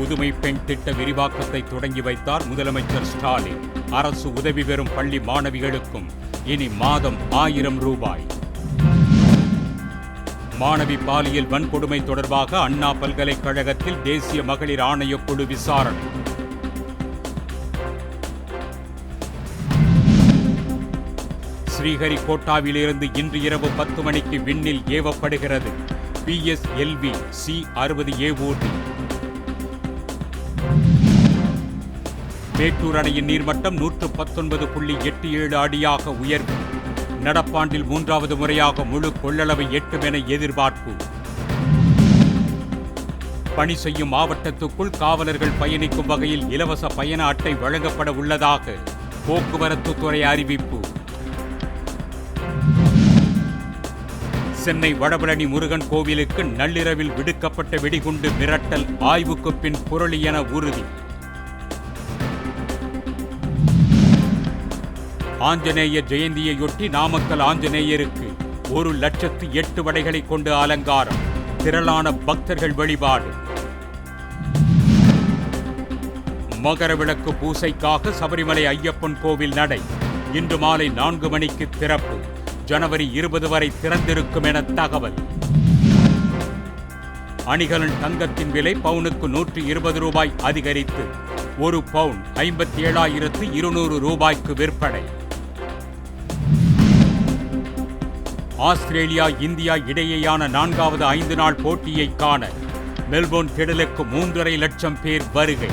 புதுமை பெண் திட்ட விரிவாக்கத்தை தொடங்கி வைத்தார் முதலமைச்சர் ஸ்டாலின். அரசு உதவி பெறும் பள்ளி மாணவிகளுக்கும் இனி மாதம் ஆயிரம் ரூபாய். மாணவி பாலியல் வன்கொடுமை தொடர்பாக அண்ணா பல்கலைக்கழகத்தில் தேசிய மகளிர் ஆணையக் குழு விசாரணை. ஸ்ரீஹரிகோட்டாவிலிருந்து இன்று இரவு பத்து மணிக்கு விண்ணில் ஏவப்படுகிறது. பிஎஸ்எல்வி சி அறுபது ஏவூர்தி மேட்டூர் அணையின் நீர்மட்டம் நூற்று பத்தொன்பது புள்ளி எட்டு ஏழு அடியாக உயர்வு. நடப்பாண்டில் மூன்றாவது முறையாக முழு கொள்ளளவை எட்டும் என எதிர்பார்ப்பு. பணி செய்யும் மாவட்டத்துக்குள் காவலர்கள் பயணிக்கும் வகையில் இலவச பயண அட்டை வழங்கப்பட உள்ளதாக போக்குவரத்து துறை அறிவிப்பு. சென்னை வடபழனி முருகன் கோவிலுக்கு நள்ளிரவில் விடுக்கப்பட்ட வெடிகுண்டு மிரட்டல் ஆய்வுக்கு பின் புரளி என உறுதி. ஆஞ்சநேயர் ஜெயந்தியையொட்டி நாமக்கல் ஆஞ்சநேயருக்கு ஒரு லட்சத்து எட்டு வடைகளை கொண்டு அலங்காரம். திரளான பக்தர்கள் வழிபாடு. மகர விளக்கு பூசைக்காக சபரிமலை ஐயப்பன் கோவில் நடை. இன்று மாலை நான்கு மணிக்கு திறப்பு. ஜனவரி இருபது வரை திறந்திருக்கும் என தகவல். அணிகலன் தங்கத்தின் விலை பவுனுக்கு நூற்றி இருபது ரூபாய் அதிகரித்து ஒரு பவுன் ஐம்பத்தி ஏழாயிரத்து இருநூறு ரூபாய்க்கு விற்பனை. ஆஸ்திரேலியா இந்தியா இடையேயான நான்காவது ஐந்து நாள் போட்டியை காண மெல்போர்ன் திடலுக்கு மூன்றரை லட்சம் பேர் வருகை.